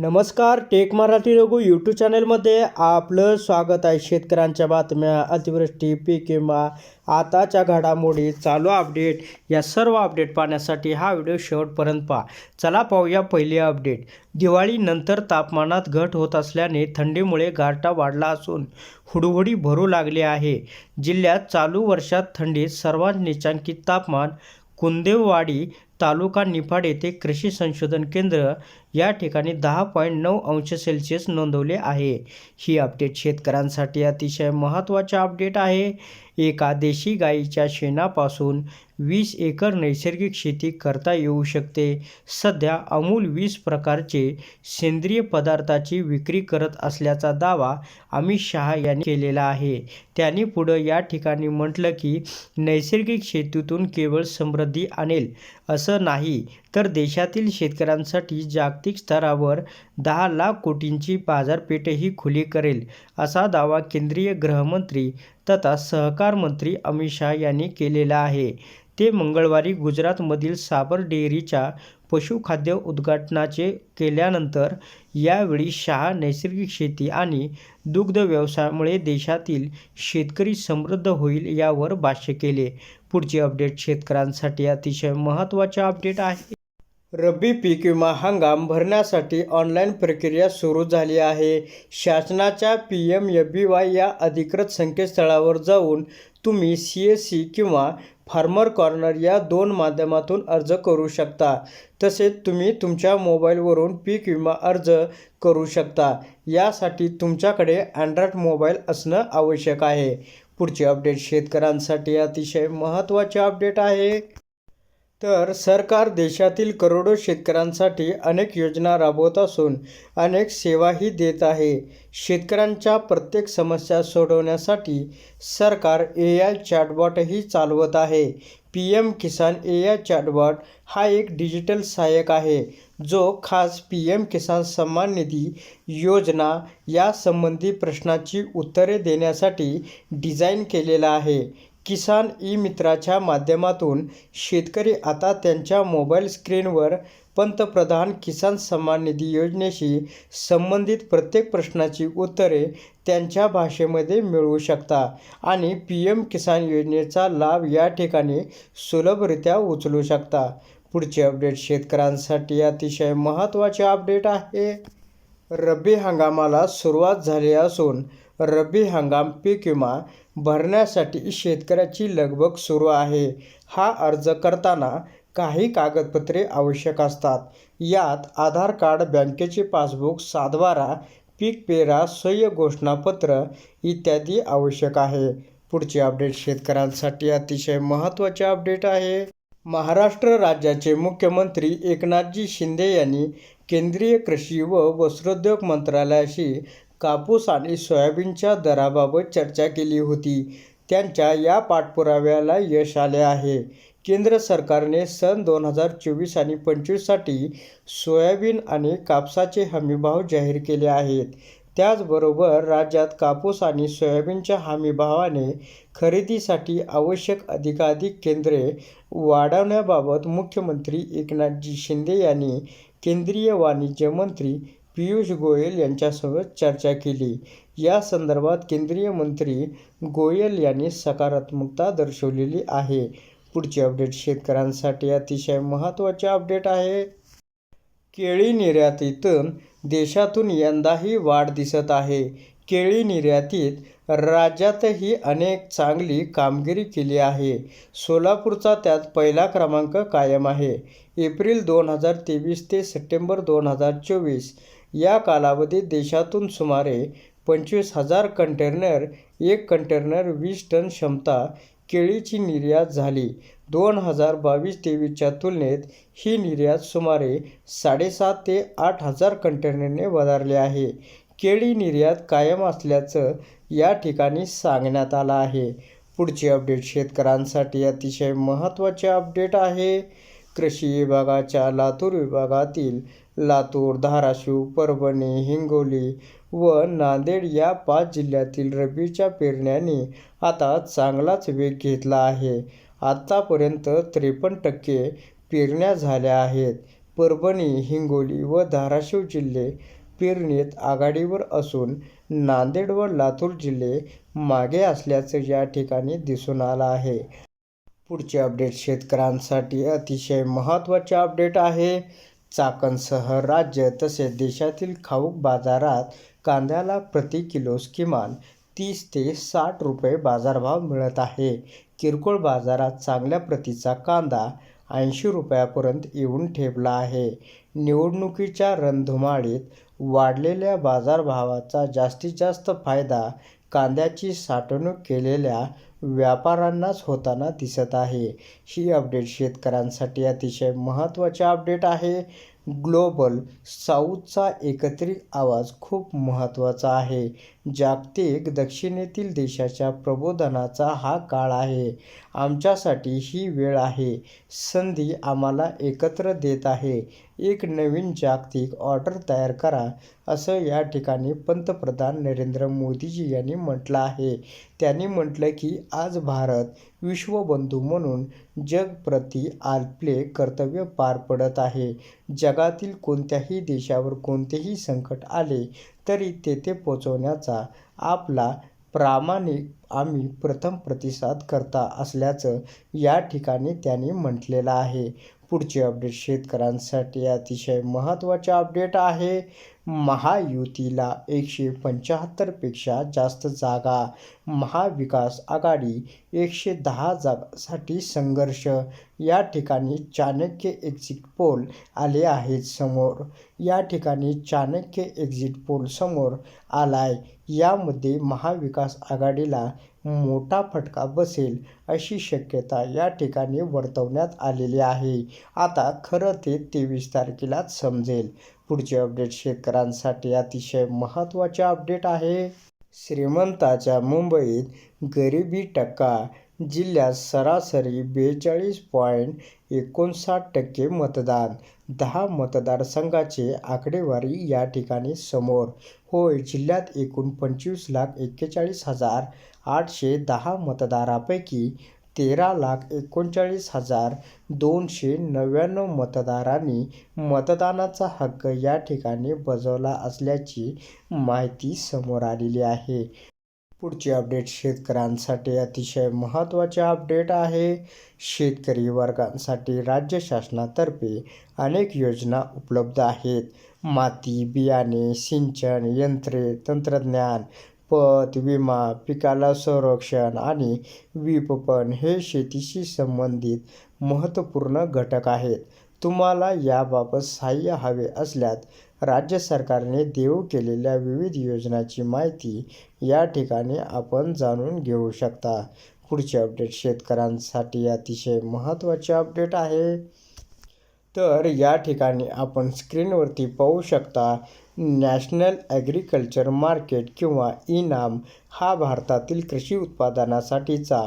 नमस्कार take Marathi Raghu YouTube चॅनलमध्ये आपलं स्वागत आहे. शेतकऱ्यांच्या बातम्या अतिवृष्टी पीक विमा आताच्या घडामोडी चालू अपडेट या सर्व अपडेट पाहण्यासाठी हा व्हिडिओ शेवटपर्यंत पहा. चला पाहूया पहिली अपडेट दिवाळीनंतर तापमानात घट होत असल्याने थंडीमुळे गारठा वाढला असून हुडहुडी भरू लागली आहे. जिल्ह्यात चालू वर्षात थंडीत सर्वात निचांकित तापमान कुंदेवाडी तालुका निफाड येथे कृषी संशोधन केंद्र या ठिकाणी दहा पॉईंट नऊ अंश सेल्सिअस नोंदवले आहे. ही अपडेट शेतकऱ्यांसाठी अतिशय महत्त्वाचे अपडेट आहे. एका देशी गाईच्या शेणापासून वीस एकर नैसर्गिक शेती करता येऊ शकते. सध्या अमूल वीस प्रकारचे सेंद्रिय पदार्थाची विक्री करत असल्याचा दावा अमित शहा यांनी केलेला आहे. त्यांनी पुढं या ठिकाणी म्हटलं की नैसर्गिक शेतीतून केवळ समृद्धी आणेल असं नाही तर देशातील शेतकऱ्यांसाठी जागतिक स्तरावर दहा लाख कोटींची बाजारपेठही खुली करेल असा दावा केंद्रीय गृहमंत्री तथा सहकार मंत्री अमित शहा यांनी केलेला आहे. ते मंगळवारी गुजरातमधील साबर डेअरीच्या पशुखाद्य उद्घाटनाचे केल्यानंतर यावेळी शहा नैसर्गिक शेती आणि दुग्ध व्यवसायामुळे देशातील शेतकरी समृद्ध होईल यावर भाष्य केले. पुढचे अपडेट शेतकऱ्यांसाठी अतिशय महत्त्वाचे अपडेट आहे. रब्बी पीक विमा हंगाम भरण्यासाठी ऑनलाईन प्रक्रिया सुरू झाली आहे. शासनाच्या P M F B Y या अधिकृत संकेतस्थळावर जाऊन तुम्ही सी एस सी किंवा फार्मर कॉर्नर या दोन माध्यमातून अर्ज करू शकता. तसेच तुम्ही तुमच्या मोबाईलवरून पीक विमा अर्ज करू शकता. यासाठी तुमच्याकडे अँड्रॉइड मोबाईल असणं आवश्यक आहे. पुढचे अपडेट शेतकऱ्यांसाठी अतिशय महत्त्वाचे अपडेट आहे. तर सरकार देशातील करोडो शेतकऱ्यांसाठी अनेक योजना राबवत असून अनेक सेवाही देत आहे. शेतकऱ्यांच्या प्रत्येक समस्या सोडवण्यासाठी सरकार ए आय चॅटबॉटही चालवत आहे. P M Kisan A I chatbot हा एक डिजिटल सहाय्यक आहे जो खास पी एम किसान सन्मान निधी योजना यासंबंधी प्रश्नाची उत्तरे देण्यासाठी डिझाईन केलेला आहे. किसान ई मित्राच्या माध्यमातून शेतकरी आता त्यांच्या मोबाईल स्क्रीनवर पंतप्रधान किसान सन्मान निधी योजनेशी संबंधित प्रत्येक प्रश्नाची उत्तरे त्यांच्या भाषेमध्ये मिळवू शकता आणि पी एम किसान योजनेचा लाभ या ठिकाणी सुलभरित्या उचलू शकता. पुढचे अपडेट शेतकऱ्यांसाठी अतिशय महत्त्वाचे अपडेट आहे. रब्बी हंगामाला सुरुवात झाली असून रब्बी हंगाम पीक विमा भरण्यासाठी शेतकऱ्याची लगबग सुरू आहे. हा अर्ज करताना काही कागदपत्रे आवश्यक असतात. यात आधार कार्ड बँकेचे पासबुक सातबारा पीक पेरा सह्य घोषणापत्र इत्यादी आवश्यक आहे. पुढचे अपडेट शेतकऱ्यांसाठी अतिशय महत्त्वाचे अपडेट आहे. महाराष्ट्र राज्याचे मुख्यमंत्री एकनाथजी शिंदे यांनी केंद्रीय कृषी व वस्त्रोद्योग मंत्रालयाशी कापूस आणि सोयाबीनच्या दराबाबत चर्चा केली होती. त्यांच्या या पाठपुराव्याला यश आले आहे. केंद्र सरकारने सन दोन हजार चोवीस आणि पंचवीससाठी सोयाबीन आणि कापसाचे हमीभाव जाहीर केले आहेत. त्याचबरोबर राज्यात कापूस आणि सोयाबीनच्या हमीभावाने खरेदीसाठी आवश्यक अधिकाधिक केंद्रे वाढवण्याबाबत मुख्यमंत्री एकनाथजी शिंदे यांनी केंद्रीय वाणिज्य मंत्री पियुष गोयल यांच्यासोबत चर्चा केली. या संदर्भात केंद्रीय मंत्री गोयल यांनी सकारात्मकता दर्शवलेली आहे. पुढचे अपडेट शेतकऱ्यांसाठी अतिशय महत्त्वाचे अपडेट आहे. केळी निर्यातीतून देशातून यंदाही वाढ दिसत आहे. केळी निर्यातीत राज्यातही अनेक चांगली कामगिरी केली आहे. सोलापूरचा त्यात पहिला क्रमांक कायम आहे. एप्रिल दोन हजार तेवीस ते सप्टेंबर दोन हजार चोवीस या कालावधीत देशातून सुमारे पंचवीस हजार कंटेनर एक कंटेनर वीस टन क्षमता केळीची निर्यात झाली. दोन हजार बावीस तेवीसच्या तुलनेत ही निर्यात सुमारे साडेसात ते आठ हजार कंटेनरने वधारली आहे. केळी निर्यात कायम असल्याचं या ठिकाणी सांगण्यात आलं आहे. पुढचे अपडेट शेतकऱ्यांसाठी अतिशय महत्त्वाचे अपडेट आहे. कृषी विभागाच्या लातूर विभागातील लातूर धाराशिव परभणी हिंगोली व नांदेड या पाच जिल्ह्यातील रब्बीच्या पेरण्याने आता चांगलाच वेग घेतला आहे. आत्तापर्यंत त्रेपन्न टक्के पेरण्या झाल्या आहेत. परभणी हिंगोली व धाराशिव जिल्हे पेरणीत आघाडीवर असून नांदेड व लातूर जिल्हे मागे असल्याचं या ठिकाणी दिसून आलं आहे. पुढचे अपडेट शेतकऱ्यांसाठी अतिशय महत्त्वाचे अपडेट आहे. चाकणसह राज्य तसेच देशातील खाऊक बाजारात कांद्याला प्रति किलोस किमान तीस ते साठ रुपये बाजारभाव मिळत आहे. किरकोळ बाजारात चांगल्या प्रतीचा कांदा ऐंशी रुपयापर्यंत येऊन ठेपला आहे. निवडणुकीच्या रणधुमाळीत वाढलेल्या बाजारभावाचा जास्तीत जास्त फायदा कांद्याची साठवणूक केलेल्या व्यापाऱ्यांनाच होताना दिसत आहे. ही अपडेट शेतकऱ्यांसाठी अतिशय महत्त्वाचे अपडेट आहे. ग्लोबल साऊथचा एकत्रित आवाज खूप महत्त्वाचा आहे. जागतिक दक्षिणेतील देशाच्या प्रबोधनाचा हा काळ आहे. आमच्यासाठी ही वेळ आहे. संधी आम्हाला एकत्र देत आहे. एक नवीन जागतिक ऑर्डर तयार करा असं या ठिकाणी पंतप्रधान नरेंद्र मोदीजी यांनी म्हटलं आहे. त्यांनी म्हटलं की आज भारत विश्वबंधू म्हणून जगप्रती आपले कर्तव्य पार पडत आहे. जगातील कोणत्याही देशावर कोणतेही संकट आले तरी तेथे पोचवण्याचा आपला प्रामाणिक आम्ही प्रथम प्रतिसाद करता असल्याचं या ठिकाणी त्यांनी म्हटलेलं आहे. पुढचे अपडेट शेतकऱ्यांसाठी अतिशय महत्त्वाचे अपडेट आहे. महायुतीला एकशे पंच्याहत्तरपेक्षा जास्त जागा महाविकास आघाडी एकशे दहा जागासाठी संघर्ष. या ठिकाणी चाणक्य एक्झिट पोल आले आहेत समोर. या ठिकाणी चाणक्य एक्झिट पोल समोर आलाय. यामध्ये महाविकास आघाडीला मोठा फटका बसेल अशी शक्यता या ठिकाणी वर्तवण्यात आलेली आहे. आता खरं ते तेवीस तारखेलाच समजेल. पुढचे अपडेट शेतकऱ्यांसाठी अतिशय महत्त्वाचे अपडेट आहे. श्रीमंताच्या मुंबईत गरिबी टक्का जिल्ह्यात सरासरी बेचाळीस पॉईंट एकोणसाठ टक्के मतदान. दहा मतदारसंघाचे आकडेवारी या ठिकाणी समोर. होय जिल्ह्यात एकूण पंचवीस लाख एक्केचाळीस हजार आठशे दहा मतदारापैकी तेरा लाख एकोणचाळीस हजार दोनशे नव्याण्णव मतदारांनी मतदानाचा हक्क या ठिकाणी बजावला असल्याची माहिती समोर आलेली आहे. पुढचे अपडेट शेतकऱ्यांसाठी अतिशय महत्त्वाचे अपडेट आहे. शेतकरी वर्गांसाठी राज्य शासनातर्फे अनेक योजना उपलब्ध आहेत. माती बियाणे सिंचन यंत्रे तंत्रज्ञान पत विमा पिकाला संरक्षण आणि विपणन हे शेतीशी संबंधित महत्त्वपूर्ण घटक आहेत. तुम्हाला याबाबत सहाय्य हवे असल्यास राज्य सरकारने देऊ केलेल्या विविध योजनांची माहिती या ठिकाणी आपण जाणून घेऊ शकता. पुढचे अपडेट शेतकऱ्यांसाठी अतिशय महत्त्वाचे अपडेट आहे. तर या ठिकाणी आपण स्क्रीनवरती पाहू शकता नॅशनल ॲग्रिकल्चर मार्केट किंवा इनाम हा भारतातील कृषी उत्पादनासाठीचा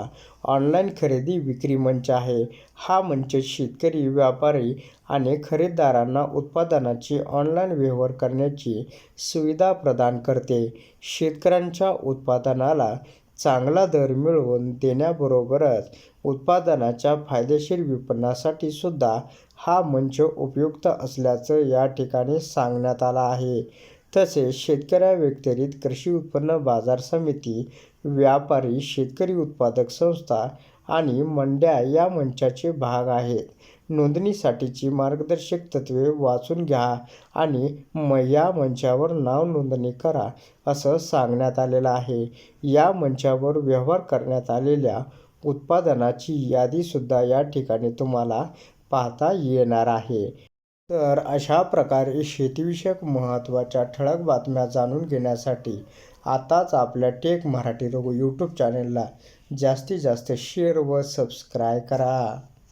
ऑनलाईन खरेदी विक्री मंच आहे. हा मंच शेतकरी व्यापारी आणि खरेदीदारांना उत्पादनाची ऑनलाईन व्यवहार करण्याची सुविधा प्रदान करते. शेतकऱ्यांच्या उत्पादनाला चांगला दर मिळवून देण्याबरोबरच उत्पादनाच्या फायदेशीर विपणनासाठी सुद्धा हा मंच उपयुक्त असल्याचं या ठिकाणी सांगण्यात आलं आहे. तसेच शेतकऱ्याव्यतिरिक्त कृषी उत्पन्न बाजार समिती व्यापारी शेतकरी उत्पादक संस्था आणि मंड्या या मंचाचे भाग आहेत. नोंदणीसाठीची मार्गदर्शक तत्त्वे वाचून घ्या आणि म या मंचावर नाव नोंदणी करा असं सांगण्यात आलेलं आहे. या मंचावर व्यवहार करण्यात आलेल्या उत्पादनाची यादीसुद्धा या ठिकाणी तुम्हाला पाहता येणार आहे. तर अशा प्रकारे शेतीविषयक महत्त्वाच्या ठळक बातम्या जाणून घेण्यासाठी आताच आपल्या टेक मराठी रघु यूट्यूब चॅनलला जास्तीत जास्त शेअर व सबस्क्राय करा.